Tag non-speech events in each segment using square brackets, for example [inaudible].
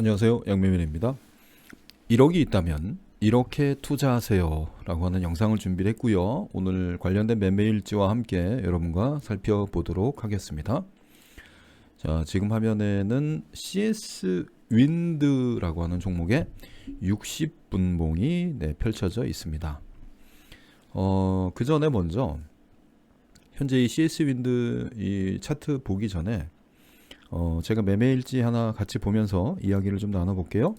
안녕하세요. 양매민입니다. 1억이 있다면 이렇게 투자하세요 라고 하는 영상을 준비를 했고요. 오늘 관련된 매매일지와 함께 여러분과 살펴보도록 하겠습니다. 자, 지금 화면에는 CS 윈드라고 하는 종목의 60분봉이 네, 펼쳐져 있습니다. 어, 그 전에 먼저 현재 이 CS 윈드 이 차트 보기 전에 어, 제가 매매일지 하나 같이 보면서 이야기를 좀 나눠볼게요.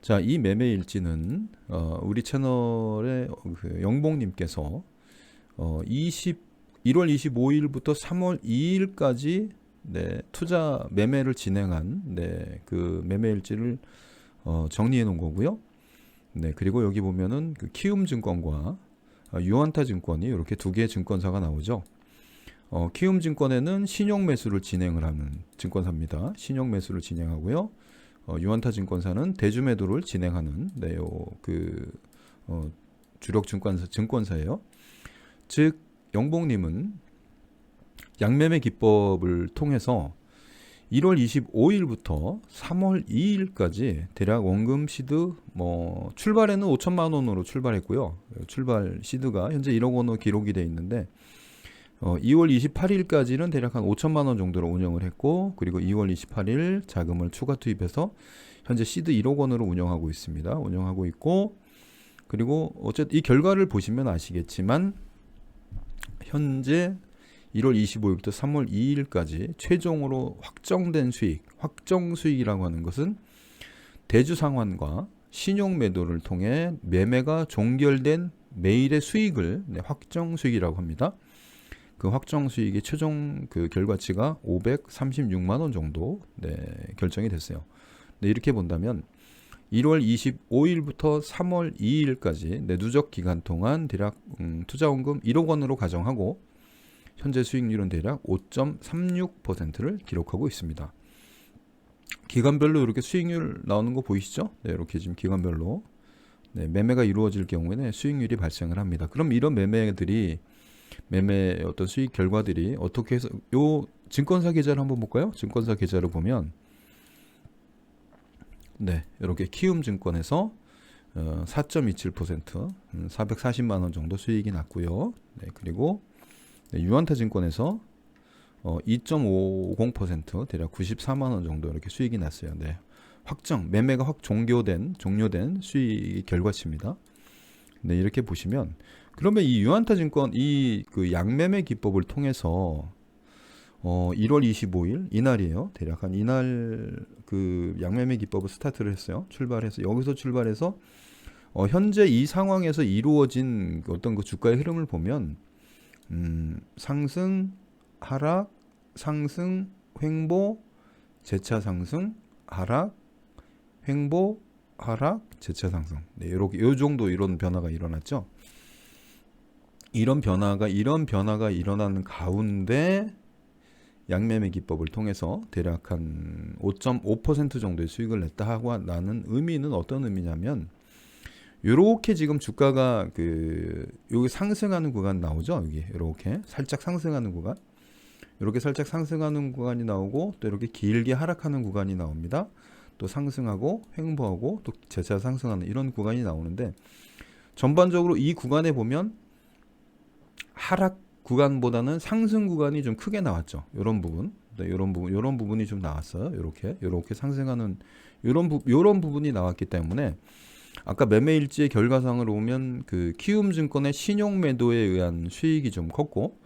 자, 이 매매일지는 어, 우리 채널의 그 영봉님께서 어, 20, 1월 25일부터 3월 2일까지 네, 투자 매매를 진행한 네, 그 매매일지를 어, 정리해 놓은 거고요. 네, 그리고 여기 보면은 그 키움증권과 어, 유한타증권이 이렇게 두 개의 증권사가 나오죠. 어, 키움증권에는 신용 매수를 진행을 하는 증권사입니다. 신용 매수를 진행하고요. 어, 유한타 증권사는 대주 매도를 진행하는 네요 그 어, 주력 증권사 증권사예요. 즉 영봉님은 양매매 기법을 통해서 1월 25일부터 3월 2일까지 대략 원금 시드 뭐 출발에는 5천만 원으로 출발했고요. 출발 시드가 현재 1억 원으로 기록이 돼 있는데 어, 2월 28일까지는 대략 한 5천만 원 정도로 운영을 했고 그리고 2월 28일 자금을 추가 투입해서 현재 시드 1억 원으로 운영하고 있습니다. 운영하고 있고 그리고 어쨌든 이 결과를 보시면 아시겠지만 현재 1월 25일부터 3월 2일까지 최종으로 확정된 수익, 확정 수익이라고 하는 것은 대주 상환과 신용 매도를 통해 매매가 종결된 매일의 수익을 네, 확정 수익이라고 합니다. 그 확정 수익의 최종 그 결과치가 536만 원 정도 네, 결정이 됐어요. 네, 이렇게 본다면 1월 25일부터 3월 2일까지 내 누적 기간 동안 대략 음, 투자원금 1억 원으로 가정하고 현재 수익률은 대략 5.36%를 기록하고 있습니다. 기간별로 이렇게 수익률 나오는 거 보이시죠? 네, 이렇게 지금 기간별로 네, 매매가 이루어질 경우에는 수익률이 발생을 합니다. 그럼 이런 매매들이 매매 어떤 수익 결과들이 어떻게 해서 요 증권사 계좌를 한번 볼까요? 증권사 계좌를 보면 네 이렇게 키움증권에서 어, 4.27% 음, 440만 원 정도 수익이 났고요. 네, 그리고 네, 유한타증권에서 어, 2.50% 대략 94만 원 정도 이렇게 수익이 났어요. 네. 확정 매매가 확 종료된 종료된 수익 결과치입니다. 네, 이렇게 보시면 그러면 이 유한타증권 이 그 양매매 기법을 통해서 어 1월 25일 이날이에요. 대략 한 이날 그 양매매 기법을 스타트를 했어요. 출발해서 여기서 출발해서 어 현재 이 상황에서 이루어진 어떤 그 주가의 흐름을 보면 음 상승 하락 상승 횡보 재차 상승 하락 횡보 하락 재차 상승. 네, 이렇게 요 정도 이런 변화가 일어났죠. 이런 변화가 이런 변화가 일어나는 가운데 양매매 기법을 통해서 대략 한 5.5% 정도의 수익을 냈다 하고 나는 의미는 어떤 의미냐면 요렇게 지금 주가가 그 여기 상승하는 구간 나오죠? 여기 이렇게 살짝 상승하는 구간. 이렇게 살짝 상승하는 구간이 나오고 또 이렇게 길게 하락하는 구간이 나옵니다 또 상승하고 횡보하고 또 재차 상승하는 이런 구간이 나오는데 전반적으로 이 구간에 보면 하락 구간보다는 상승 구간이 좀 크게 나왔죠. 이런 부분, 네, 이런 부분, 이런 부분이 좀 나왔어요. 이렇게, 이렇게 상승하는 이런 부, 이런 부분이 나왔기 때문에 아까 매매 일지의 결과상으로 보면 그 키움증권의 신용 매도에 의한 수익이 좀 컸고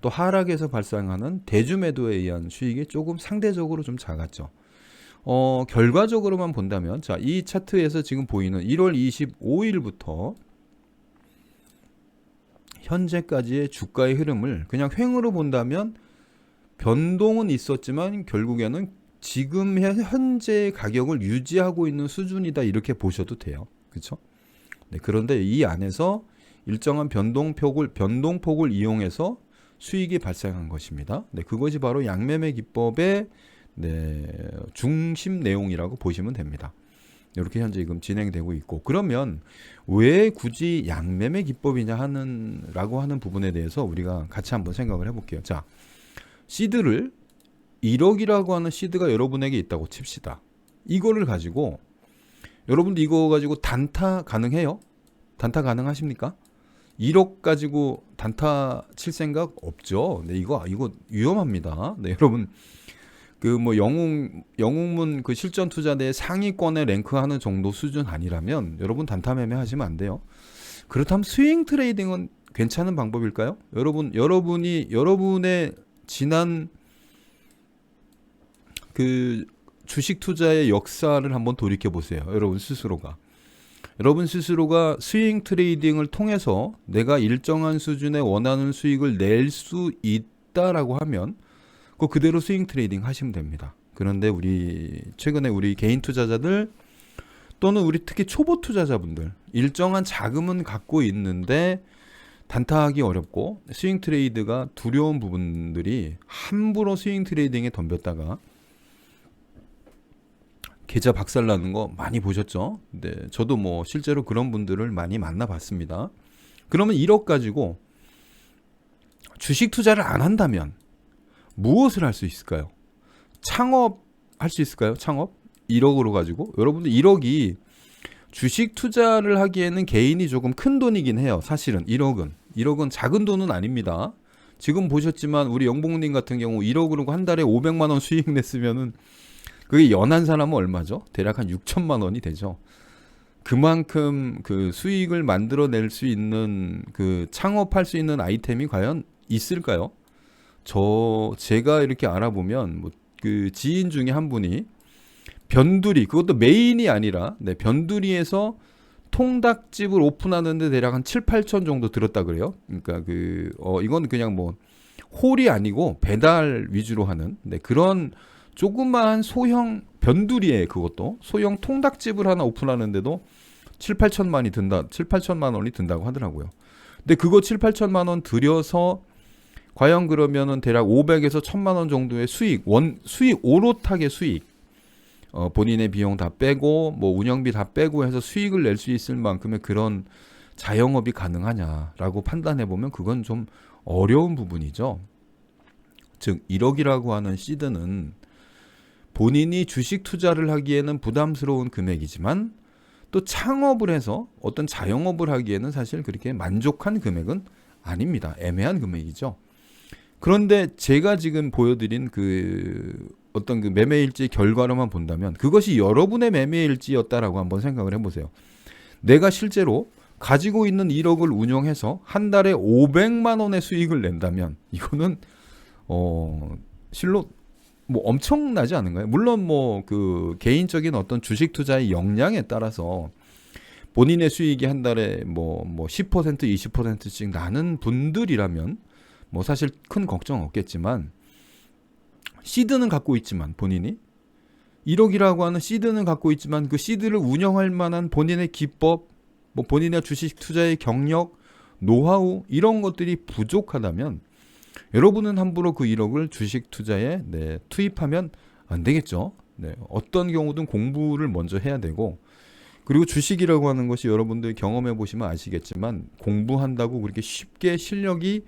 또 하락에서 발생하는 대주 매도에 의한 수익이 조금 상대적으로 좀 작았죠. 어, 결과적으로만 본다면 자, 이 차트에서 지금 보이는 1월 25일부터 현재까지의 주가의 흐름을 그냥 횡으로 본다면 변동은 있었지만 결국에는 지금 현재 가격을 유지하고 있는 수준이다 이렇게 보셔도 돼요. 그렇죠? 네, 그런데 이 안에서 일정한 변동폭을 변동폭을 이용해서 수익이 발생한 것입니다. 네, 그것이 바로 양매매 기법의 네, 중심 내용이라고 보시면 됩니다. 이렇게 현재 지금 진행되고 있고 그러면 왜 굳이 양매매 기법이냐 하는라고 하는 부분에 대해서 우리가 같이 한번 생각을 해볼게요. 자, 시드를 1억이라고 하는 시드가 여러분에게 있다고 칩시다. 이거를 가지고 여러분들 이거 가지고 단타 가능해요? 단타 가능하십니까? 1억 가지고 단타 칠 생각 없죠. 네, 이거 이거 위험합니다. 네, 여러분 그 뭐 영웅 영웅문 그 실전 투자 내 상위권에 랭크하는 정도 수준 아니라면 여러분 단타 매매 하시면 안 돼요. 그렇다면 스윙 트레이딩은 괜찮은 방법일까요? 여러분 여러분이 여러분의 지난 그 주식 투자의 역사를 한번 돌이켜 보세요. 여러분 스스로가. 여러분 스스로가 스윙 트레이딩을 통해서 내가 일정한 수준의 원하는 수익을 낼 수 있다라고 하면 그 그대로 스윙 트레이딩 하시면 됩니다. 그런데 우리 최근에 우리 개인 투자자들 또는 우리 특히 초보 투자자분들 일정한 자금은 갖고 있는데 단타하기 어렵고 스윙 트레이드가 두려운 부분들이 함부로 스윙 트레이딩에 덤볐다가 계좌 박살나는 거 많이 보셨죠? 네, 저도 뭐 실제로 그런 분들을 많이 만나봤습니다. 그러면 1억 가지고 주식 투자를 안 한다면 무엇을 할 수 있을까요? 창업 할 수 있을까요? 창업? 1억으로 가지고 여러분들 1억이 주식 투자를 하기에는 개인이 조금 큰 돈이긴 해요. 사실은 1억은 1억은 작은 돈은 아닙니다. 지금 보셨지만 우리 영봉님 같은 경우 1억으로 한 달에 500만 원 수익 냈으면은 그게 연한 사람은 얼마죠? 대략 한 6천만 원이 되죠. 그만큼 그 수익을 만들어낼 수 있는 그 창업할 수 있는 아이템이 과연 있을까요? 저 제가 이렇게 알아보면 뭐 그 지인 중에 한 분이 변두리 그것도 메인이 아니라 네, 변두리에서 통닭집을 오픈하는데 대략 한 7, 8천 정도 들었다 그래요. 그러니까 그 어 이건 그냥 뭐 홀이 아니고 배달 위주로 하는 네, 그런 조그마한 소형 변두리에 그것도 소형 통닭집을 하나 오픈하는데도 7, 8천만이 든다. 7, 8천만 원이 든다고 하더라고요. 근데 그거 7, 8천만 원 들여서 과연 그러면은 대략 500에서 1000만 원 정도의 수익, 원 수익 오롯하게 수익 어, 본인의 비용 다 빼고 뭐 운영비 다 빼고 해서 수익을 낼 수 있을 만큼의 그런 자영업이 가능하냐라고 판단해 보면 그건 좀 어려운 부분이죠. 즉 1억이라고 하는 시드는 본인이 주식 투자를 하기에는 부담스러운 금액이지만 또 창업을 해서 어떤 자영업을 하기에는 사실 그렇게 만족한 금액은 아닙니다. 애매한 금액이죠. 그런데 제가 지금 보여드린 그 어떤 그 매매일지 결과로만 본다면 그것이 여러분의 매매일지였다라고 한번 생각을 해보세요. 내가 실제로 가지고 있는 1억을 운영해서 한 달에 500만 원의 수익을 낸다면 이거는 어 실로 뭐 엄청나지 않은가요? 물론 뭐 그 개인적인 어떤 주식 투자의 역량에 따라서 본인의 수익이 한 달에 뭐 뭐 10% 20%씩 나는 분들이라면 뭐 사실 큰 걱정 없겠지만 시드는 갖고 있지만 본인이 1억이라고 하는 시드는 갖고 있지만 그 시드를 운영할 만한 본인의 기법, 뭐 본인의 주식 투자의 경력, 노하우 이런 것들이 부족하다면 여러분은 함부로 그 1억을 주식 투자에 네, 투입하면 안 되겠죠. 네, 어떤 경우든 공부를 먼저 해야 되고 그리고 주식이라고 하는 것이 여러분들 경험해 보시면 아시겠지만 공부한다고 그렇게 쉽게 실력이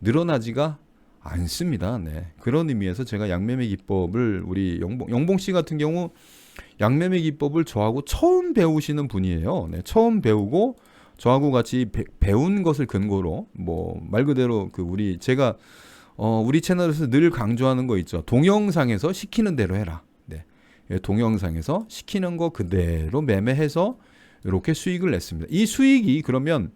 늘어나지가 않습니다. 네. 그런 의미에서 제가 양매매 기법을 우리 영봉, 영봉 씨 같은 경우 양매매 기법을 저하고 처음 배우시는 분이에요. 네. 처음 배우고 저하고 같이 배, 운 것을 근거로 뭐 말 그대로 그 우리 제가 어 우리 채널에서 늘 강조하는 거 있죠. 동영상에서 시키는 대로 해라. 네. 예, 동영상에서 시키는 거 그대로 매매해서 이렇게 수익을 냈습니다. 이 수익이 그러면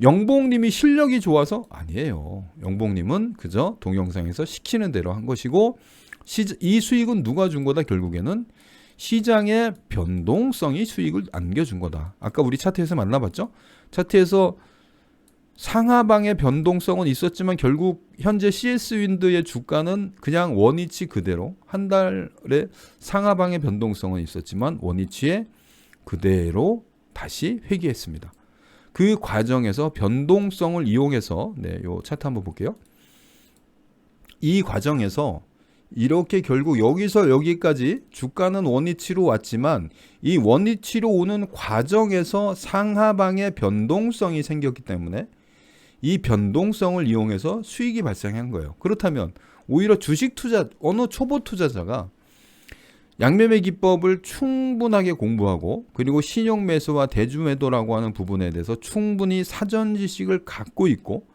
영봉님이 실력이 좋아서 아니에요. 영봉님은 그저 동영상에서 시키는 대로 한 것이고 시, 이 수익은 누가 준 거다 결국에는 시장의 변동성이 수익을 안겨준 거다. 아까 우리 차트에서 만나봤죠? 차트에서 상하방의 변동성은 있었지만 결국 현재 CS 윈드의 주가는 그냥 원위치 그대로 한 달에 상하방의 변동성은 있었지만 원위치에 그대로 다시 회귀했습니다. 그 과정에서 변동성을 이용해서 네, 요 차트 한번 볼게요. 이 과정에서 이렇게 결국 여기서 여기까지 주가는 원위치로 왔지만 이 원위치로 오는 과정에서 상하방의 변동성이 생겼기 때문에 이 변동성을 이용해서 수익이 발생한 거예요. 그렇다면 오히려 주식 투자 어느 초보 투자자가 양매매 기법을 충분하게 공부하고 그리고 신용 매수와 대주 매도라고 하는 부분에 대해서 충분히 사전 지식을 갖고 있고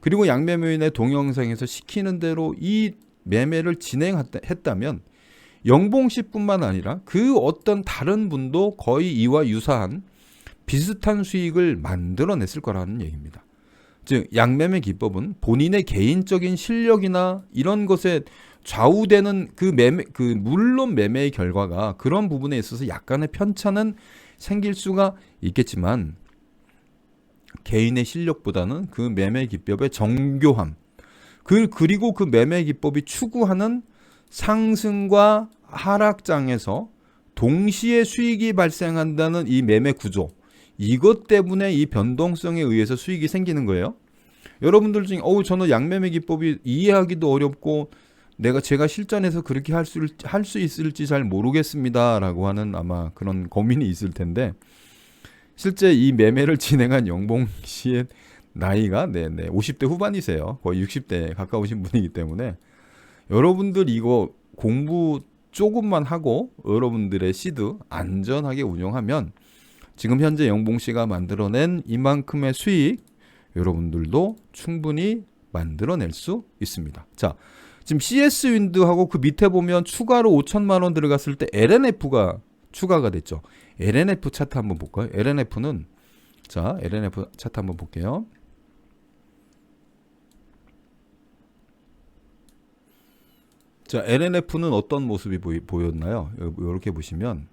그리고 양매매인의 동영상에서 시키는 대로 이 매매를 진행했다면 영봉 씨뿐만 아니라 그 어떤 다른 분도 거의 이와 유사한 비슷한 수익을 만들어냈을 거라는 얘기입니다. 즉 양매매 기법은 본인의 개인적인 실력이나 이런 것에 좌우되는 그 매매 그 물론 매매의 결과가 그런 부분에 있어서 약간의 편차는 생길 수가 있겠지만 개인의 실력보다는 그 매매 기법의 정교함 그 그리고 그 매매 기법이 추구하는 상승과 하락장에서 동시에 수익이 발생한다는 이 매매 구조 이것 때문에 이 변동성에 의해서 수익이 생기는 거예요. 여러분들 중에 어우 저는 양매매 기법이 이해하기도 어렵고 내가 제가 실전에서 그렇게 할 수 할 수 있을지 잘 모르겠습니다라고 하는 아마 그런 고민이 있을 텐데 실제 이 매매를 [laughs] 진행한 영봉 씨의 나이가 네네 50대 후반이세요. 거의 60대에 가까우신 분이기 때문에 여러분들 이거 공부 조금만 하고 여러분들의 시드 안전하게 운영하면 지금 현재 영봉 씨가 만들어낸 이만큼의 수익 여러분들도 충분히 만들어낼 수 있습니다. 자, 지금 CS 윈드하고 그 밑에 보면 추가로 5천만 원 들어갔을 때 LNF가 추가가 됐죠. LNF 차트 한번 볼까요? LNF는 자, LNF 차트 한번 볼게요. 자, LNF는 어떤 모습이 보이, 보였나요? 이렇게 보시면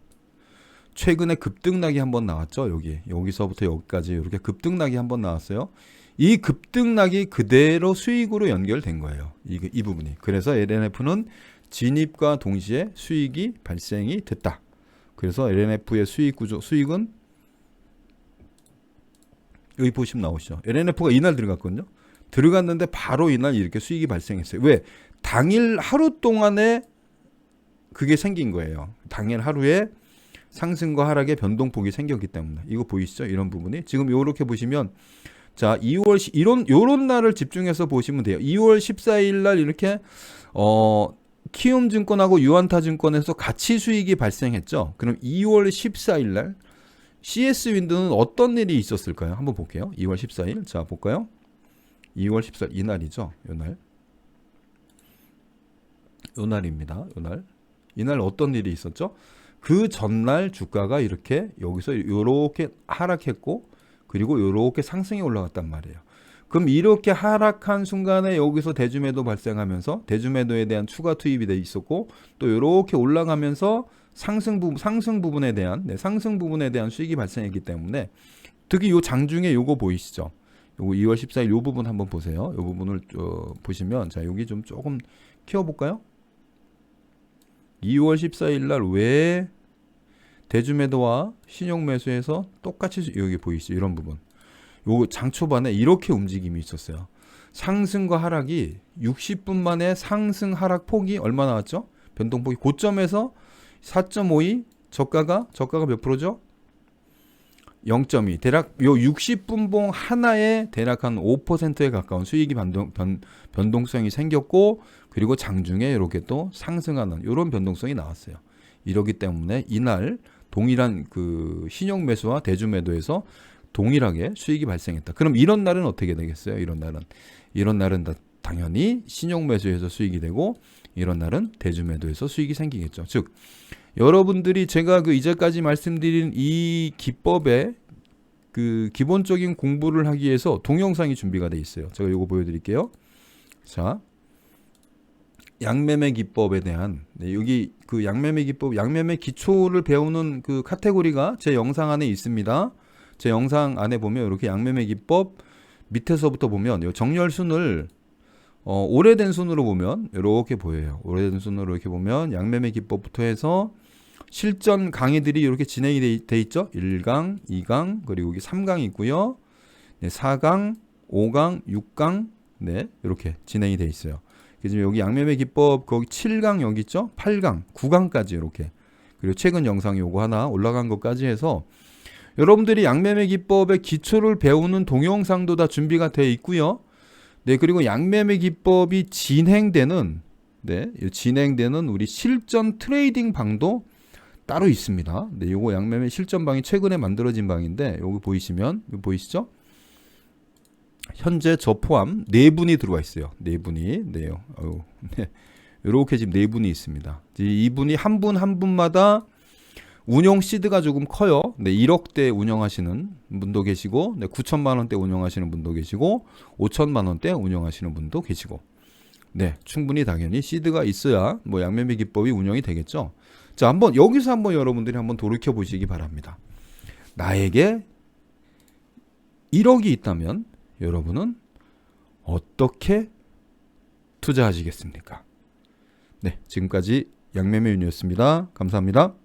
최근에 급등락이 한 번 나왔죠. 여기 여기서부터 여기까지 이렇게 급등락이 한 번 나왔어요. 이 급등락이 그대로 수익으로 연결된 거예요. 이, 이 부분이. 그래서 LNF는 진입과 동시에 수익이 발생이 됐다. 그래서 LNF의 수익 구조 수익은 여기 보시면 나오시죠. LNF가 이날 들어갔거든요. 들어갔는데 바로 이날 이렇게 수익이 발생했어요. 왜? 당일 하루 동안에 그게 생긴 거예요. 당일 하루에 상승과 하락의 변동폭이 생겼기 때문에 이거 보이시죠? 이런 부분이 지금 이렇게 보시면 자 2월 시, 이런 요런 날을 집중해서 보시면 돼요. 2월 14일 날 이렇게 어 키움증권하고 유한타증권에서 같이 수익이 발생했죠. 그럼 2월 14일 날 CS 윈드는 어떤 일이 있었을까요? 한번 볼게요. 2월 14일 자 볼까요? 2월 14일 이 날이죠. 요 날 요 날입니다. 요 날 이날 어떤 일이 있었죠? 그 전날 주가가 이렇게 여기서 이렇게 하락했고 그리고 이렇게 상승이 올라갔단 말이에요. 그럼 이렇게 하락한 순간에 여기서 대주매도 발생하면서 대주매도에 대한 추가 투입이 돼 있었고 또 이렇게 올라가면서 상승 부분 상승 부분에 대한 네, 상승 부분에 대한 수익이 발생했기 때문에 특히 요 장중에 요거 보이시죠? 요거 2월 14일 요 부분 한번 보세요. 요 부분을 어, 보시면 자 여기 좀 조금 키워 볼까요? 2월 14일 날 왜 대주매도와 신용매수에서 똑같이 여기 보이시죠? 이런 부분. 요 장 초반에 이렇게 움직임이 있었어요. 상승과 하락이 60분 만에 상승 하락 폭이 얼마 나왔죠? 변동폭이 고점에서 4.52 저가가 저가가 몇 프로죠? 0.2 대략 요 60분봉 하나에 대략 한 5%에 가까운 수익이 변동 변, 변동성이 생겼고 그리고 장중에 이렇게 또 상승하는 이런 변동성이 나왔어요. 이러기 때문에 이날 동일한 그 신용 매수와 대주 매도에서 동일하게 수익이 발생했다. 그럼 이런 날은 어떻게 되겠어요? 이런 날은 이런 날은 다 당연히 신용 매수에서 수익이 되고 이런 날은 대주 매도에서 수익이 생기겠죠. 즉 여러분들이 제가 그 이제까지 말씀드린 이 기법의 그 기본적인 공부를 하기 위해서 동영상이 준비가 돼 있어요. 제가 이거 보여드릴게요. 자, 양매매 기법에 대한 네, 여기 그 양매매 기법, 양매매 기초를 배우는 그 카테고리가 제 영상 안에 있습니다. 제 영상 안에 보면 이렇게 양매매 기법 밑에서부터 보면 정렬 순을 어, 오래된 순으로 보면 이렇게 보여요. 오래된 순으로 이렇게 보면 양매매 기법부터 해서 실전 강의들이 이렇게 진행이 돼, 돼 있죠. 1강, 2강, 그리고 여기 3강이 있고요. 네, 4강, 5강, 6강, 네, 이렇게 진행이 돼 있어요. 그래서 여기 양매매 기법 거기 7강 여기 있죠? 8강, 9강까지 이렇게. 그리고 최근 영상이 요거 하나 올라간 것까지 해서 여러분들이 양매매 기법의 기초를 배우는 동영상도 다 준비가 되어 있고요. 네, 그리고 양매매 기법이 진행되는 네, 이 진행되는 우리 실전 트레이딩 방도 따로 있습니다. 네, 요거 양매매 실전 방이 최근에 만들어진 방인데 여기 보이시면 보이시죠? 현재 저 포함 네 분이 들어와 있어요. 네 분이 네요. 어우, 네. 이렇게 지금 네 분이 있습니다. 이- 이분이 한 분한 분마다 운용 시드가 조금 커요. 네, 1억대 운영하시는 분도 계시고, 네, 9천만 원대 운영하시는 분도 계시고, 5천만 원대 운영하시는 분도 계시고, 네, 충분히 당연히 시드가 있어야 뭐 양매매 기법이 운영이 되겠죠. 자, 한번 여기서 한번 여러분들이 한번 돌이켜 보시기 바랍니다. 나에게 1억이 있다면 여러분은 어떻게 투자하시겠습니까? 네, 지금까지 양매매 윤이었습니다. 감사합니다.